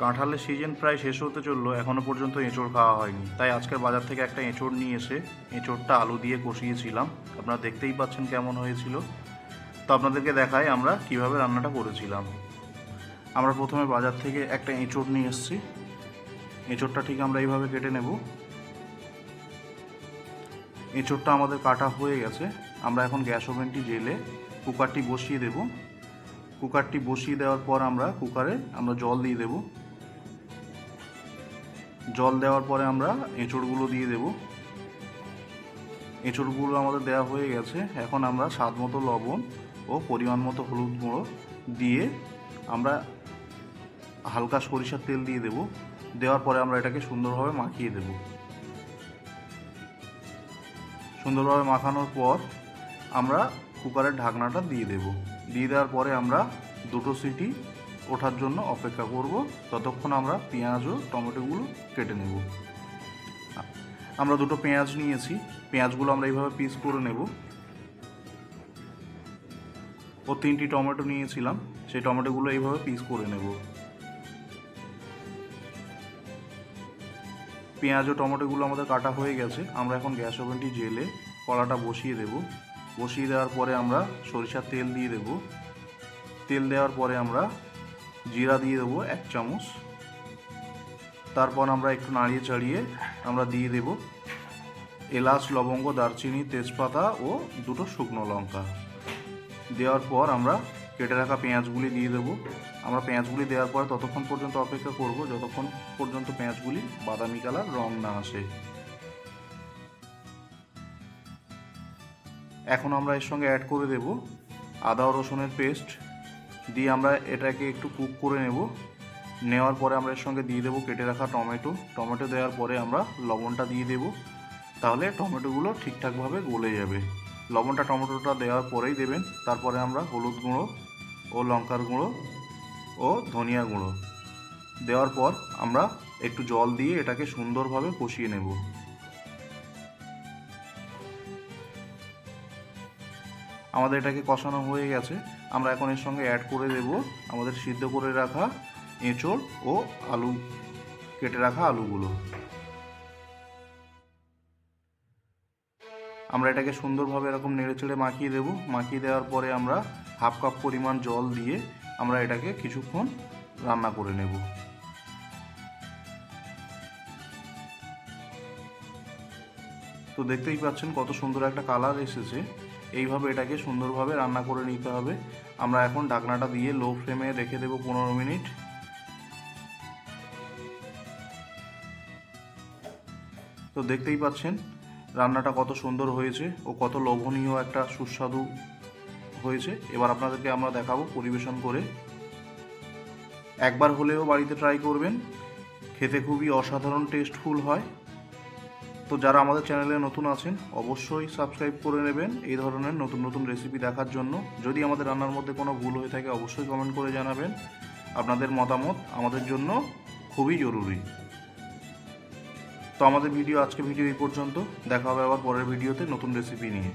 কাঁঠালের সিজন প্রায় শেষ হতে চলল এখনও পর্যন্ত এঁচড় খাওয়া হয়নি। তাই আজকের বাজার থেকে একটা এঁচড় নিয়ে এসে এঁচড়টা আলু দিয়ে কষিয়েছিলাম। আপনারা দেখতেই পাচ্ছেন কেমন হয়েছিল। তো আপনাদেরকে দেখাই আমরা কীভাবে রান্নাটা করেছিলাম। আমরা প্রথমে বাজার থেকে একটা এঁচড় নিয়ে এসেছি। এঁচড়টা ঠিক আমরা এইভাবে কেটে নেব। এঁচড়টা আমাদের কাটা হয়ে গেছে। আমরা এখন গ্যাস ওভেনটি জেলে কুকারটি বসিয়ে দেব। কুকারটি বসিয়ে দেওয়ার পর আমরা কুকারে আমরা জল দিয়ে দেব। জল দেওয়ার পরে আমরা এঁচড়গুলো দিয়ে দেব। এঁচড়গুলো আমাদের দেওয়া হয়ে গেছে। এখন আমরা স্বাদ মতো লবণ ও পরিমাণ মতো হলুদ গুঁড়ো দিয়ে আমরা হালকা সরিষার তেল দিয়ে দেব। দেওয়ার পরে আমরা এটাকে সুন্দরভাবে মাখিয়ে দেব। সুন্দরভাবে মাখানোর পর আমরা কুকারের ঢাকনাটা দিয়ে দেব। দিয়ে দেওয়ার পরে আমরা দুটো সিটি ওঠার জন্য অপেক্ষা করব। ততক্ষণ আমরা পেঁয়াজ ও টমেটোগুলো কেটে নেব। আমরা দুটো পেঁয়াজ নিয়েছি। পেঁয়াজগুলো আমরা এইভাবে পিস করে নেব। ও তিনটি টমেটো নিয়েছিলাম। সেই টমেটোগুলো এইভাবে পিস করে নেব। পেঁয়াজ ও টমেটোগুলো আমাদের কাটা হয়ে গেছে। আমরা এখন গ্যাস ওভেনটি জেলে কড়াটা বসিয়ে দেব। বসিয়ে দেওয়ার পরে আমরা সরিষার তেল দিয়ে দেব। তেল দেওয়ার পরে আমরা জিরা দিয়ে দেবো এক চামচ। তারপর আমরা একটু নাড়িয়ে চাড়িয়ে আমরা দিয়ে দেব এলাচ, লবঙ্গ, দারচিনি, তেজপাতা ও দুটো শুকনো লঙ্কা। দেওয়ার পর আমরা কেটে রাখা পেঁয়াজগুলি দিয়ে দেবো। আমরা পেঁয়াজগুলি দেওয়ার পরে ততক্ষণ পর্যন্ত অপেক্ষা করব যতক্ষণ পর্যন্ত পেঁয়াজগুলি বাদামি কালার রং না আসে। এখন আমরা এর সঙ্গে অ্যাড করে দেব আদা, রসুনের পেস্ট দিয়ে আমরা এটাকে একটু কুক করে নেব। নেওয়ার পরে আমরা এর সঙ্গে দিয়ে দেবো কেটে রাখা টমেটো। টমেটো দেওয়ার পরে আমরা লবণটা দিয়ে দেব। তাহলে টমেটোগুলো ঠিকঠাকভাবে গলে যাবে। লবণটা টমেটোটা দেওয়ার পরেই দেবেন। তারপরে আমরা হলুদ গুঁড়ো ও লঙ্কার গুঁড়ো ও ধনিয়া গুঁড়ো। দেওয়ার পর আমরা একটু জল দিয়ে এটাকে সুন্দরভাবে কষিয়ে নেব। আমাদের এটাকে কষানো হয়ে গেছে। আমরা এখন এর সঙ্গে অ্যাড করে দেব আমাদের সিদ্ধ করে রাখা এঁচড় ও আলু, কেটে রাখা আলুগুলো। আমরা এটাকে সুন্দরভাবে এরকম নেড়ে চেড়ে মাখিয়ে দেব। মাখিয়ে দেওয়ার পরে আমরা হাফ কাপ পরিমাণ জল দিয়ে আমরা এটাকে কিছুক্ষণ রান্না করে নেব। তো দেখতেই পাচ্ছেন কত সুন্দর একটা কালার এসেছে। এইভাবে এটাকে সুন্দরভাবে রান্না করে নিতে হবে। আমরা এখন ঢাকনাটা দিয়ে লো ফ্লেমে রেখে দেবো পনেরো মিনিট। তো দেখতেই পাচ্ছেন, রান্নাটা কত সুন্দর হয়েছে ও কত লোভনীয় একটা সুস্বাদু হয়েছে। এবার আপনাদেরকে আমরা দেখাবো পরিবেশন করে। একবার হলেও বাড়িতে ট্রাই করবেন, খেতে খুবই অসাধারণ টেস্টফুল হয়। তো যারা আমাদের চ্যানেলে নতুন আছেন, অবশ্যই সাবস্ক্রাইব করে নেবেন এই ধরনের নতুন নতুন রেসিপি দেখার জন্য। যদি আমাদের রান্নার মধ্যে কোনো ভুল হয়ে থাকে, অবশ্যই কমেন্ট করে জানাবেন। আপনাদের মতামত আমাদের জন্য খুবই জরুরি। তো আমাদের ভিডিও আজকে ভিডিও এই পর্যন্ত। দেখা হবে আবার পরের ভিডিওতে নতুন রেসিপি নিয়ে।